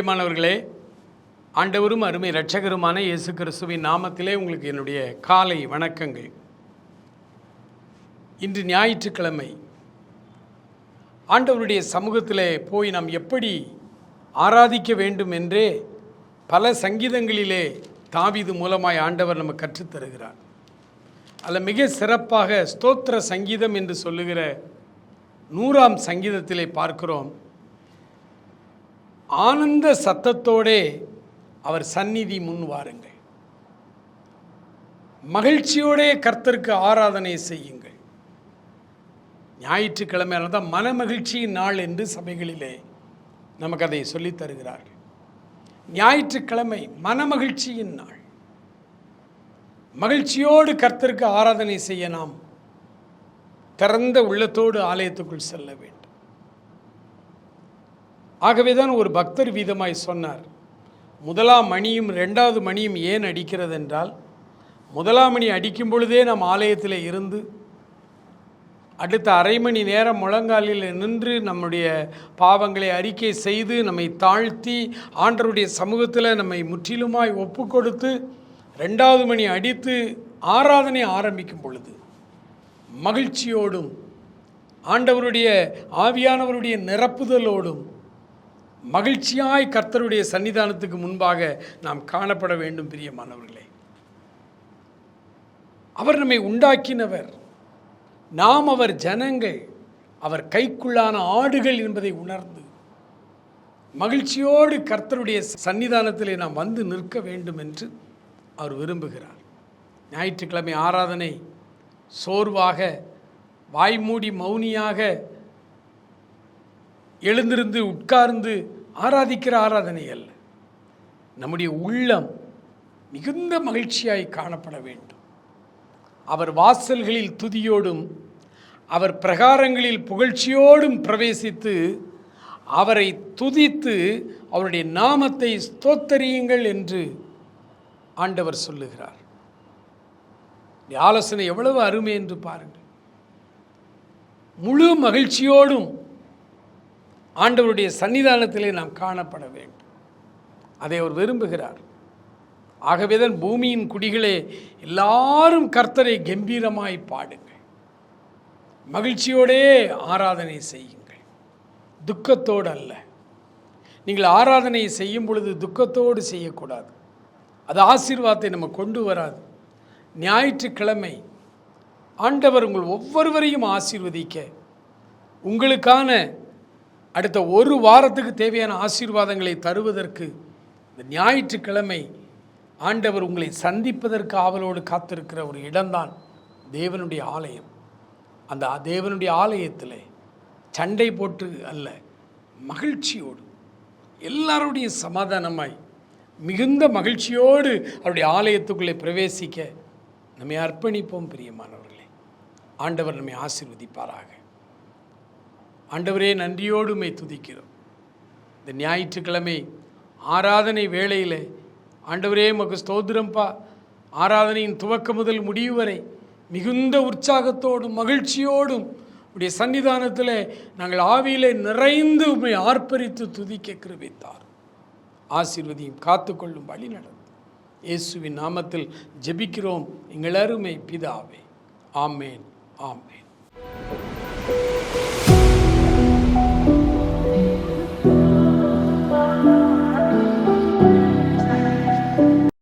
பிரியமானவர்களே ஆண்டவரும் அருமை இரட்சகருமான இயேசு கிறிஸ்துவின் நாமத்திலே உங்களுக்கு என்னுடைய காலை வணக்கங்கள். இன்று ஞாயிற்றுக்கிழமை ஆண்டவருடைய சமூகத்திலே போய் நாம் எப்படி ஆராதிக்க வேண்டும் என்றே பல சங்கீதங்களிலே தாவிது மூலமாய் ஆண்டவர் நமக்கு கற்றுத்தருகிறார் அதில் மிக சிறப்பாக ஸ்தோத்திர சங்கீதம் என்று சொல்லுகிற நூறாம் சங்கீதத்திலே பார்க்கிறோம். ஆனந்த சத்தத்தோடே அவர் சந்நிதி முன் வாருங்கள். மகிழ்ச்சியோடே கர்த்தருக்கு ஆராதனை செய்யுங்கள். ஞாயிற்றுக்கிழமையில தான் மனமகிழ்ச்சியின் நாள் என்று சபைகளிலே நமக்கு அதை சொல்லித் தருகிறார்கள். ஞாயிற்றுக்கிழமை மனமகிழ்ச்சியின் நாள். மகிழ்ச்சியோடு கர்த்தருக்கு ஆராதனை செய்ய நாம் திறந்த உள்ளத்தோடு ஆலயத்துக்குள் செல்ல வேண்டும். ஆகவே தான் ஒரு பக்தர் வீதமாய் சொன்னார் முதலாம் மணியும் ரெண்டாவது மணியும் ஏன் அடிக்கிறது என்றால் முதலாம் மணி அடிக்கும் பொழுதே நம் ஆலயத்தில் இருந்து அடுத்த அரை மணி நேரம் முழங்காலில் நின்று நம்முடைய பாவங்களை அறிக்கை செய்து நம்மை தாழ்த்தி ஆண்டருடைய சமூகத்தில் நம்மை முற்றிலுமாய் ஒப்பு கொடுத்து ரெண்டாவது மணி அடித்து ஆராதனை ஆரம்பிக்கும் பொழுது மகிழ்ச்சியோடும் ஆண்டவருடைய ஆவியானவருடைய நிரப்புதலோடும் மகிழ்ச்சியாய் கர்த்தருடைய சன்னிதானத்துக்கு முன்பாக நாம் காணப்பட வேண்டும் பிரியமானவர்களே. அவர் நம்மை உண்டாக்கினவர். நாம் அவர் ஜனங்கள். அவர் கைக்குள்ளான ஆடுகள் என்பதை உணர்ந்து மகிழ்ச்சியோடு கர்த்தருடைய சன்னிதானத்திலே நாம் வந்து நிற்க வேண்டும் என்று அவர் விரும்புகிறார். ஞாயிற்றுக்கிழமை ஆராதனை சோர்வாக வாய்மூடி மௌனியாக எழுந்திருந்து உட்கார்ந்து ஆராதிக்கிற ஆராதனை அல்ல நம்முடைய உள்ளம் மிகுந்த மகிழ்ச்சியாய் காணப்பட வேண்டும். அவர் வாசல்களில் துதியோடும் அவர் பிரகாரங்களில் புகழ்ச்சியோடும் பிரவேசித்து அவரை துதித்து அவருடைய நாமத்தை ஸ்தோத்தரியுங்கள் என்று ஆண்டவர் சொல்லுகிறார். ஆலோசனை எவ்வளவு அருமை என்று பாருங்கள். முழு மகிழ்ச்சியோடும் ஆண்டவருடைய சன்னிதானத்திலே நாம் காணப்பட வேண்டும். அதை அவர் விரும்புகிறார். ஆகவே தான் பூமியின் குடிகளே எல்லாரும் கர்த்தரை கம்பீரமாய் பாடுங்கள். மகிழ்ச்சியோடே ஆராதனை செய்யுங்கள். துக்கத்தோடு அல்ல. நீங்கள் ஆராதனை செய்யும் பொழுது துக்கத்தோடு செய்யக்கூடாது. அது ஆசீர்வாதத்தை நம்ம கொண்டு வராது. ஞாயிற்றுக்கிழமை ஆண்டவர் உங்கள் ஒவ்வொருவரையும் ஆசீர்வதிக்க உங்களுக்கான அடுத்த ஒரு வாரத்துக்கு தேவையான ஆசீர்வாதங்களை தருவதற்கு இந்த ஞாயிற்றுக்கிழமை ஆண்டவர் உங்களை சந்திப்பதற்கு ஆவலோடு காத்திருக்கிற ஒரு இடம்தான் தேவனுடைய ஆலயம். அந்த தேவனுடைய ஆலயத்தில் சண்டை போட்டு அல்ல மகிழ்ச்சியோடு எல்லாருடைய சமாதானமாய் மிகுந்த மகிழ்ச்சியோடு அவருடைய ஆலயத்துக்குள்ளே பிரவேசிக்க நம்மை அர்ப்பணிப்போம் பிரியமானவர்களே. ஆண்டவர் நம்மை ஆசிர்வதிப்பாராக. ஆண்டவரே நன்றியோடுமே துதிக்கிறோம். இந்த ஞாயிற்றுக்கிழமை ஆராதனை வேளையில் ஆண்டவரே மக்கு ஸ்தோத்திரம்பா. ஆராதனையின் துவக்கம் முதல் முடிவு வரை மிகுந்த உற்சாகத்தோடும் மகிழ்ச்சியோடும் உடைய சன்னிதானத்தில் நாங்கள் ஆவியிலே நிறைந்து உண்மை ஆர்ப்பரித்து துதிக்க கிருபித்தார். ஆசீர்வதியும் காத்துக்கொள்ளும் வழி நடந்து. இயேசுவின் நாமத்தில் ஜெபிக்கிறோம். எங்கள் அருமை பிதாவே. ஆமேன் ஆமேன்.